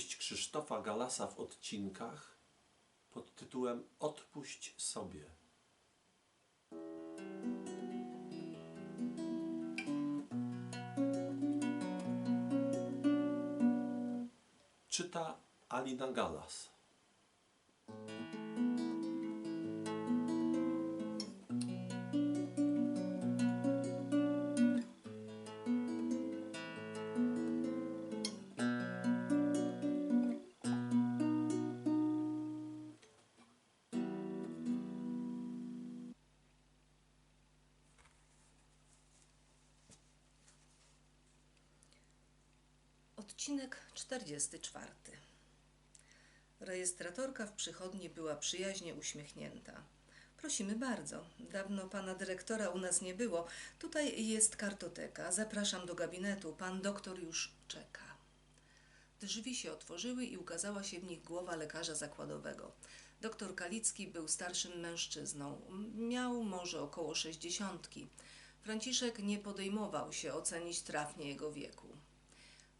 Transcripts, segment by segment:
Powieść Krzysztofa Galasa w odcinkach pod tytułem Odpuść sobie. Czyta Alina Galas. Odcinek 44. Rejestratorka w przychodni była przyjaźnie uśmiechnięta. Prosimy bardzo. Dawno pana dyrektora u nas nie było. Tutaj jest kartoteka. Zapraszam do gabinetu. Pan doktor już czeka. Drzwi się otworzyły i ukazała się w nich głowa lekarza zakładowego. Doktor Kalicki był starszym mężczyzną. Miał może około sześćdziesiątki. Franciszek nie podejmował się ocenić trafnie jego wieku.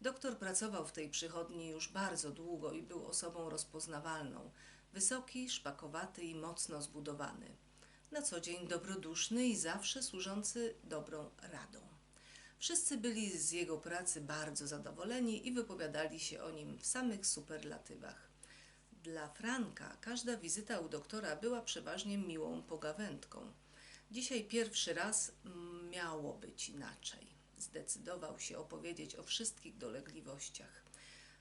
Doktor pracował w tej przychodni już bardzo długo i był osobą rozpoznawalną. Wysoki, szpakowaty i mocno zbudowany. Na co dzień dobroduszny i zawsze służący dobrą radą. Wszyscy byli z jego pracy bardzo zadowoleni i wypowiadali się o nim w samych superlatywach. Dla Franka każda wizyta u doktora była przeważnie miłą pogawędką. Dzisiaj pierwszy raz miało być inaczej. Zdecydował się opowiedzieć o wszystkich dolegliwościach.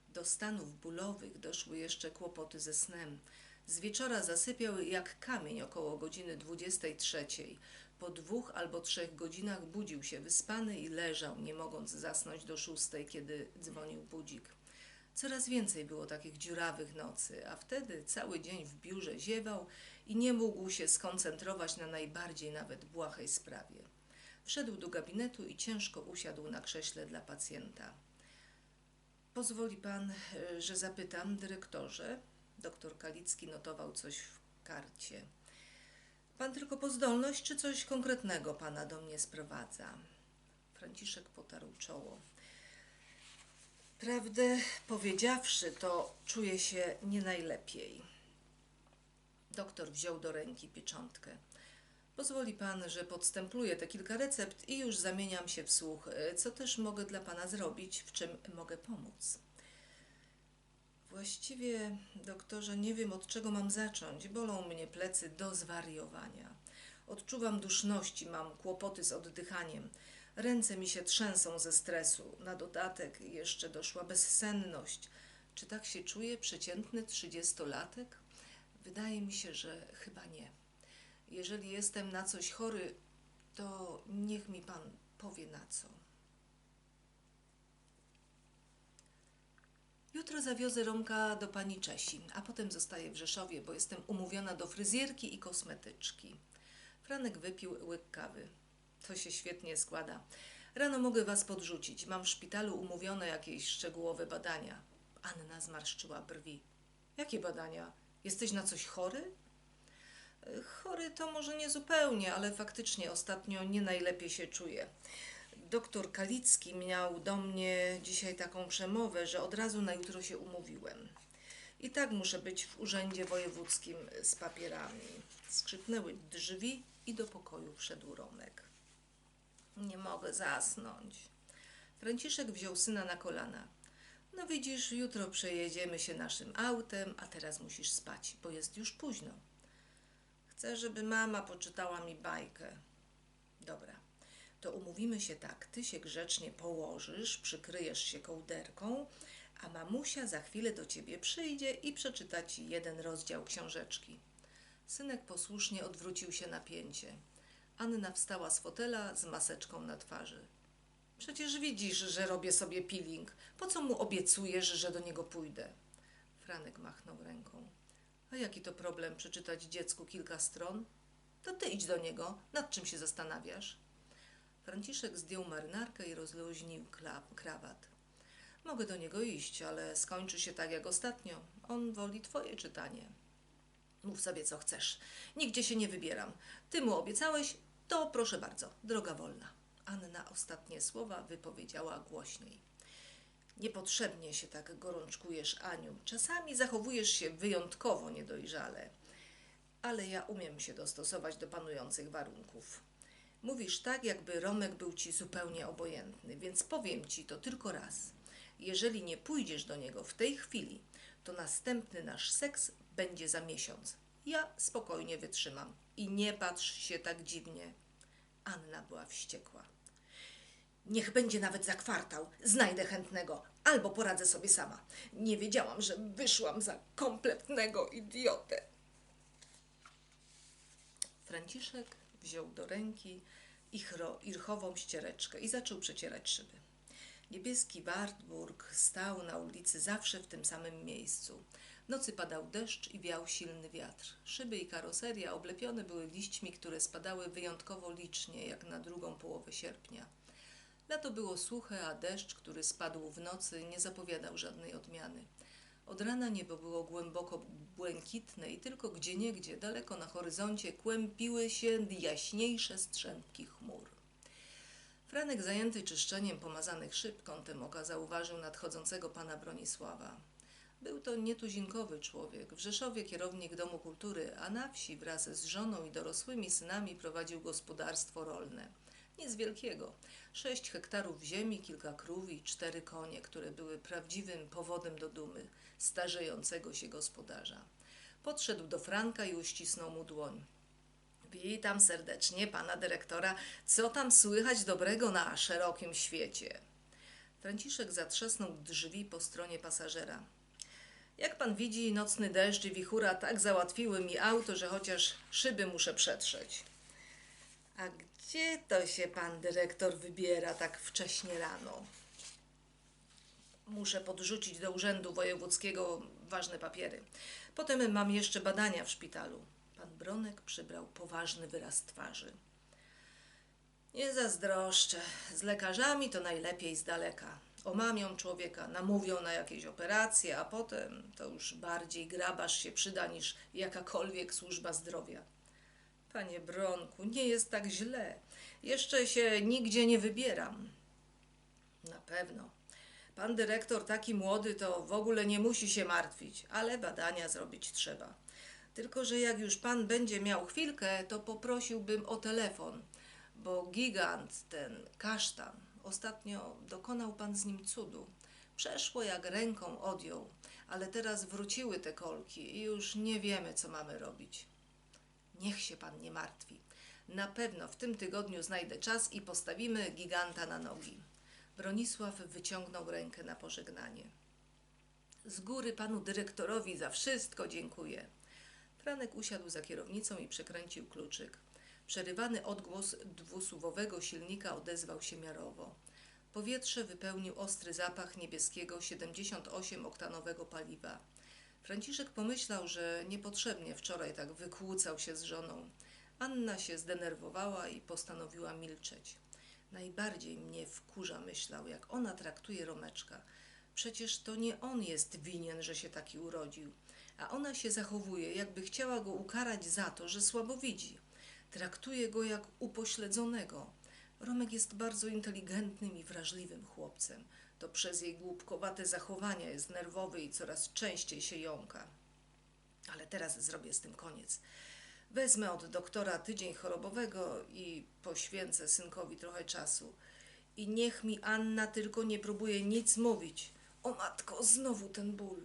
Do stanów bólowych doszły jeszcze kłopoty ze snem. Z wieczora zasypiał jak kamień około godziny 23. Po dwóch albo trzech godzinach budził się wyspany i leżał, nie mogąc zasnąć do szóstej, kiedy dzwonił budzik. Coraz więcej było takich dziurawych nocy, a wtedy cały dzień w biurze ziewał i nie mógł się skoncentrować na najbardziej nawet błahej sprawie. Wszedł do gabinetu i ciężko usiadł na krześle dla pacjenta. Pozwoli pan, e, że zapytam, dyrektorze? Doktor Kalicki notował coś w karcie. Pan tylko po zdolność, czy coś konkretnego pana do mnie sprowadza? Franciszek potarł czoło. Prawdę powiedziawszy, to czuję się nie najlepiej. Doktor wziął do ręki pieczątkę. Pozwoli pan, że podstempluję te kilka recept i już zamieniam się w słuch. E, Co też mogę dla pana zrobić, w czym mogę pomóc? Właściwie, doktorze, nie wiem od czego mam zacząć. Bolą mnie plecy do zwariowania. Odczuwam duszności, mam kłopoty z oddychaniem. Ręce mi się trzęsą ze stresu. Na dodatek jeszcze doszła bezsenność. Czy tak się czuje przeciętny trzydziestolatek? Wydaje mi się, że chyba nie. Jeżeli jestem na coś chory, to niech mi pan powie na co. Jutro zawiozę Romka do pani Czesi, a potem zostaję w Rzeszowie, bo jestem umówiona do fryzjerki i kosmetyczki. Franek wypił łyk kawy. To się świetnie składa. Rano mogę was podrzucić. Mam w szpitalu umówione jakieś szczegółowe badania. Anna zmarszczyła brwi. Jakie badania? Jesteś na coś chory? Chory to może nie zupełnie, ale faktycznie ostatnio nie najlepiej się czuję. Doktor Kalicki miał do mnie dzisiaj taką przemowę, że od razu na jutro się umówiłem. I tak muszę być w urzędzie wojewódzkim z papierami. Skrzypnęły drzwi i do pokoju wszedł Romek. Nie mogę zasnąć. Franciszek wziął syna na kolana. No widzisz, jutro przejedziemy się naszym autem, a teraz musisz spać, bo jest już późno. Chcę, żeby mama poczytała mi bajkę. Dobra, to umówimy się tak. Ty się grzecznie położysz, przykryjesz się kołderką, a mamusia za chwilę do ciebie przyjdzie i przeczyta ci jeden rozdział książeczki. Synek posłusznie odwrócił się na pięcie. Anna wstała z fotela z maseczką na twarzy. Przecież widzisz, że robię sobie peeling. Po co mu obiecujesz, że do niego pójdę? Franek machnął ręką. A jaki to problem przeczytać dziecku kilka stron? To ty idź do niego. Nad czym się zastanawiasz? Franciszek zdjął marynarkę i rozluźnił krawat. Mogę do niego iść, ale skończy się tak jak ostatnio. On woli twoje czytanie. Mów sobie co chcesz. Nigdzie się nie wybieram. Ty mu obiecałeś, to proszę bardzo, droga wolna. Anna ostatnie słowa wypowiedziała głośniej. Niepotrzebnie się tak gorączkujesz, Aniu. Czasami zachowujesz się wyjątkowo niedojrzale. Ale ja umiem się dostosować do panujących warunków. Mówisz tak, jakby Romek był ci zupełnie obojętny, więc powiem ci to tylko raz. Jeżeli nie pójdziesz do niego w tej chwili, to następny nasz seks będzie za miesiąc. Ja spokojnie wytrzymam i nie patrz się tak dziwnie. Anna była wściekła. Niech będzie nawet za kwartał. Znajdę chętnego, albo poradzę sobie sama. Nie wiedziałam, że wyszłam za kompletnego idiotę. Franciszek wziął do ręki ichro, irchową ściereczkę i zaczął przecierać szyby. Niebieski Wartburg stał na ulicy zawsze w tym samym miejscu. Nocy padał deszcz i wiał silny wiatr. Szyby i karoseria oblepione były liśćmi, które spadały wyjątkowo licznie, jak na drugą połowę sierpnia. Lato było suche, a deszcz, który spadł w nocy, nie zapowiadał żadnej odmiany. Od rana niebo było głęboko błękitne i tylko gdzieniegdzie, daleko na horyzoncie, kłębiły się jaśniejsze strzępki chmur. Franek, zajęty czyszczeniem pomazanych szyb, kątem oka zauważył nadchodzącego pana Bronisława. Był to nietuzinkowy człowiek, w Rzeszowie kierownik Domu Kultury, a na wsi wraz z żoną i dorosłymi synami prowadził gospodarstwo rolne. Nie z wielkiego. Sześć hektarów ziemi, kilka krów i cztery konie, które były prawdziwym powodem do dumy starzejącego się gospodarza. Podszedł do Franka i uścisnął mu dłoń. Witam serdecznie pana dyrektora. Co tam słychać dobrego na szerokim świecie? Franciszek zatrzasnął drzwi po stronie pasażera. Jak pan widzi, nocny deszcz i wichura tak załatwiły mi auto, że chociaż szyby muszę przetrzeć. A gdzie to się pan dyrektor wybiera tak wcześnie rano? Muszę podrzucić do urzędu wojewódzkiego ważne papiery. Potem mam jeszcze badania w szpitalu. Pan Bronek przybrał poważny wyraz twarzy. Nie zazdroszczę. Z lekarzami to najlepiej z daleka. Omamią człowieka, namówią na jakieś operacje, a potem to już bardziej grabarz się przyda niż jakakolwiek służba zdrowia. Panie Bronku, nie jest tak źle. Jeszcze się nigdzie nie wybieram. Na pewno. Pan dyrektor taki młody to w ogóle nie musi się martwić, ale badania zrobić trzeba. Tylko, że jak już pan będzie miał chwilkę, to poprosiłbym o telefon, bo gigant, ten kasztan, ostatnio dokonał pan z nim cudu. Przeszło jak ręką odjął, ale teraz wróciły te kolki i już nie wiemy, co mamy robić. Niech się pan nie martwi. Na pewno w tym tygodniu znajdę czas i postawimy giganta na nogi. Bronisław wyciągnął rękę na pożegnanie. Z góry panu dyrektorowi za wszystko dziękuję. Franek usiadł za kierownicą i przekręcił kluczyk. Przerywany odgłos dwusuwowego silnika odezwał się miarowo. Powietrze wypełnił ostry zapach niebieskiego 78-oktanowego paliwa. Franciszek pomyślał, że niepotrzebnie wczoraj tak wykłócał się z żoną. Anna się zdenerwowała i postanowiła milczeć. Najbardziej mnie wkurza, myślał, jak ona traktuje Romeczka. Przecież to nie on jest winien, że się taki urodził, a ona się zachowuje, jakby chciała go ukarać za to, że słabo widzi. Traktuje go jak upośledzonego. Romek jest bardzo inteligentnym i wrażliwym chłopcem. To przez jej głupkowate zachowania jest nerwowy i coraz częściej się jąka. Ale teraz zrobię z tym koniec. Wezmę od doktora tydzień chorobowego i poświęcę synkowi trochę czasu. I niech mi Anna tylko nie próbuje nic mówić. O matko, znowu ten ból.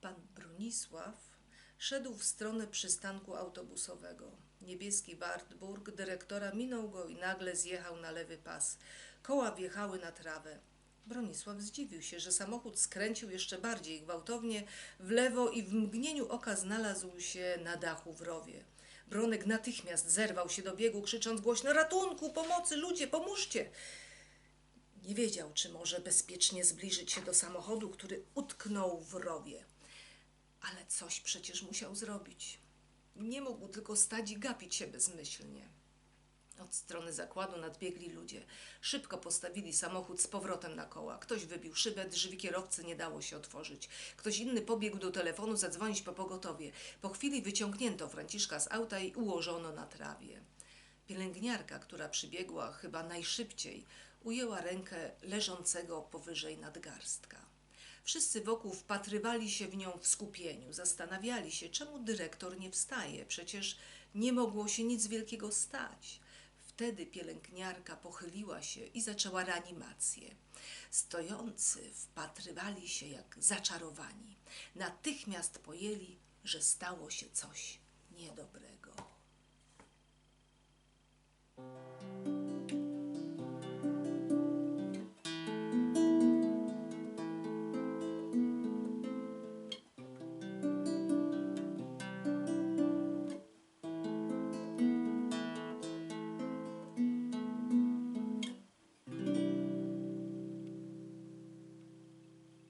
Pan Bronisław szedł w stronę przystanku autobusowego. Niebieski Wartburg dyrektora minął go i nagle zjechał na lewy pas. Koła wjechały na trawę. Bronisław zdziwił się, że samochód skręcił jeszcze bardziej gwałtownie w lewo i w mgnieniu oka znalazł się na dachu w rowie. Bronek natychmiast zerwał się do biegu, krzycząc głośno: Ratunku, pomocy, ludzie, pomóżcie! Nie wiedział, czy może bezpiecznie zbliżyć się do samochodu, który utknął w rowie. Ale coś przecież musiał zrobić. Nie mógł tylko stać i gapić się bezmyślnie. Od strony zakładu nadbiegli ludzie. Szybko postawili samochód z powrotem na koła. Ktoś wybił szybę, drzwi kierowcy nie dało się otworzyć. Ktoś inny pobiegł do telefonu zadzwonić po pogotowie. Po chwili wyciągnięto Franciszka z auta i ułożono na trawie. Pielęgniarka, która przybiegła chyba najszybciej, Ujęła rękę leżącego powyżej nadgarstka. Wszyscy wokół wpatrywali się w nią w skupieniu, zastanawiali się, czemu dyrektor nie wstaje, przecież nie mogło się nic wielkiego stać. Wtedy pielęgniarka pochyliła się i zaczęła reanimację. Stojący wpatrywali się jak zaczarowani. Natychmiast pojęli, że stało się coś niedobrego.